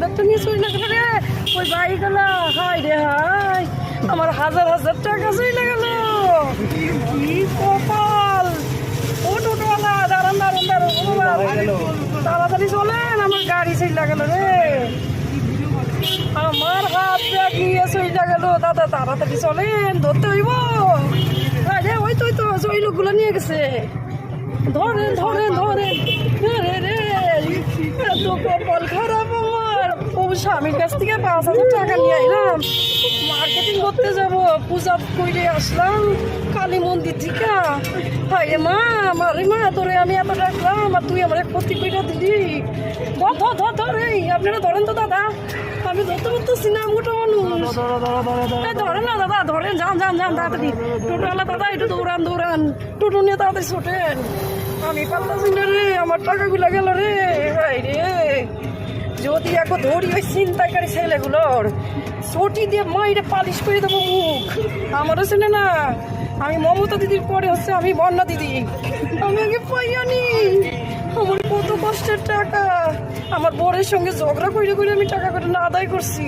ব্যাগটা নিয়ে চলে গেল রে? ওই হাই রে হাই আমার হাজার হাজার টাকা গেল। কি কপাল? ও টোটোওয়ালা, দাঁড়ান দাঁড়ান দাঁড়ান তাড়াতাড়ি চলেন, আমার গাড়ি চলে গেল রে। আমার হাত ব্যাগ নিয়ে চলে গেল। দাদা, তাড়াতাড়ি চলেন, ধরতে হইব। আরে ওই তো ওই তো, ওই লোকগুলো নিয়ে গেছে। ধরেন ধরেন ধরেন। রে রে এত কপাল খারাপ আমার ও স্বামীর কাছ থেকে পাঁচ হাজার টাকা নিয়ে আইলাম মার্কেটিং করতে যাব, পূজা করে আসলাম, কালী মন্দির থেকে ভাই মা মারে মা, তোরে আমি এত রাখলাম আর তুই আমার ক্ষতি করে দিলি। ধর ধর ধর এই, আপনারা ধরেন তো দাদা। আমি ধরতে পারতেছি না মোটা মানুষ। ধরেন না দাদা, ধরেন, যান যান যান, তাড়াতাড়ি। টোটোওয়ালা, দাদা, একটু দৌড়ান দৌড়ান। টোটো নিয়ে তাড়াতাড়ি ছোটেন। আমি পারতাছি না রে, আমার টাকাগুলো গেল রে। ভাই রে। যদি এখন ধরি ওই চিন্তাকারী ছেলেগুলোর ছটি দিয়ে মাইরে পালিশ করে দেবো মুখ। আমারও চেনে না। আমি মমতা দিদির পরে হচ্ছে আমি বন্যা দিদি। আমি আগে পাইয়ানি আমার কত কষ্টের টাকা। আমার বরের সঙ্গে ঝগড়া করে করে আমি টাকা করে না আদায় করছি।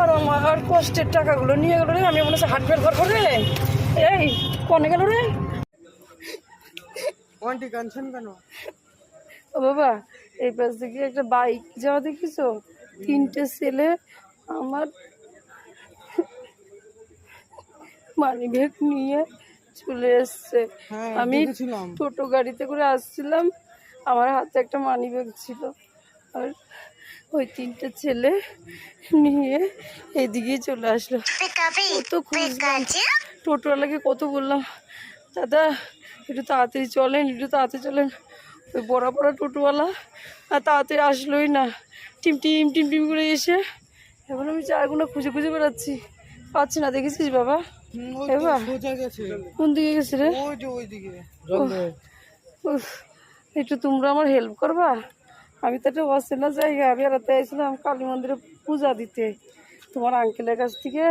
আর আমার কষ্টের টাকাগুলো নিয়ে গেলো রে। আমি মনে হচ্ছে হাট ফের ঘর করে এই, কনে গেল রে? আন্টি কাঁদছেন কেন ও বাবা এই পাশ থেকে একটা বাইক যাওয়া দেখিছো? তিনটে ছেলে আমার মানি ব্যাগ নিয়ে চলে এসছে। হ্যাঁ, আমি। টোটো গাড়িতে করে আসছিলাম আমার হাতে একটা মানি ব্যাগ ছিল। আর ওই তিনটে ছেলে নিয়ে এদিকেই চলে আসলো। কত টোটোওয়ালাকে কত বললাম দাদা একটু তাড়াতাড়ি চলেন একটু তাড়াতাড়ি চলেন। বড় বড় টোটোওয়ালা আর তাড়াতাড়ি আসলোই না। টিম টিম টিম টিম করে এসে এখন আমি চারগুলো খুঁজে খুঁজে বেড়াচ্ছি। পাচ্ছি না দেখেছিস বাবা? এবার? কোন দিকে গেছে রে? একটু তোমরা আমার হেল্প করবা? আমি তো একটা অচেনা জায়গা আমি বেড়াতে আসছিলাম কালী মন্দিরে পূজা দিতে। তোমার আঙ্কেলের কাছ থেকে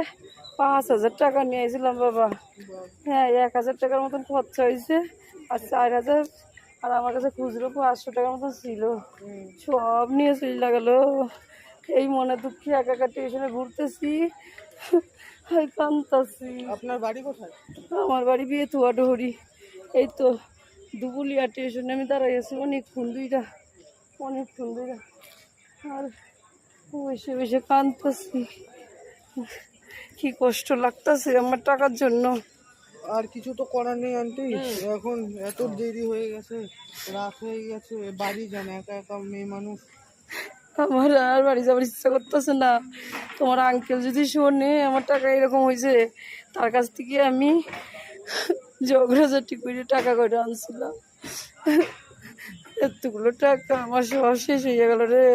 পাঁচ হাজার টাকা নিয়ে আসছিলাম বাবা। হ্যাঁ এক হাজার টাকার মতন খরচা হয়েছে আর চার হাজার আর আমার কাছে খুচরো পাঁচশো টাকার মতন ছিল। সব নিয়ে চলে গেল এই মনে দুঃখে একা একা টিউশনে ঘুরতেছি। হাই কান্তাছি। আপনার বাড়ি কোথায়? আমার বাড়ি বিয়ে থুয়া ডহরি এই তো দুপুলিয়া স্টেশনে আমি দাঁড়াই আছি অনেক দুইটা। অনেক দুইটা। আর বসে বসে কাঁদতেছি কি কষ্ট লাগতেছে আমার টাকার জন্য। আর কিছু তো করার নেই আন্টি এখন এত দেরি হয়ে গেছে রাত হয়ে গেছে বাড়ি যান একা একা মেয়ে মানুষ। আমার আর বাড়ি যাবার ইচ্ছা করতেছে না। তোমার আঙ্কেল যদি শোনে আমার টাকা এরকম হয়েছে তার কাছ থেকে আমি ঝগড়াঝাটি করে টাকা করে আনছিলাম। এতগুলো টাকা আমার সব শেষ হয়ে গেল রে।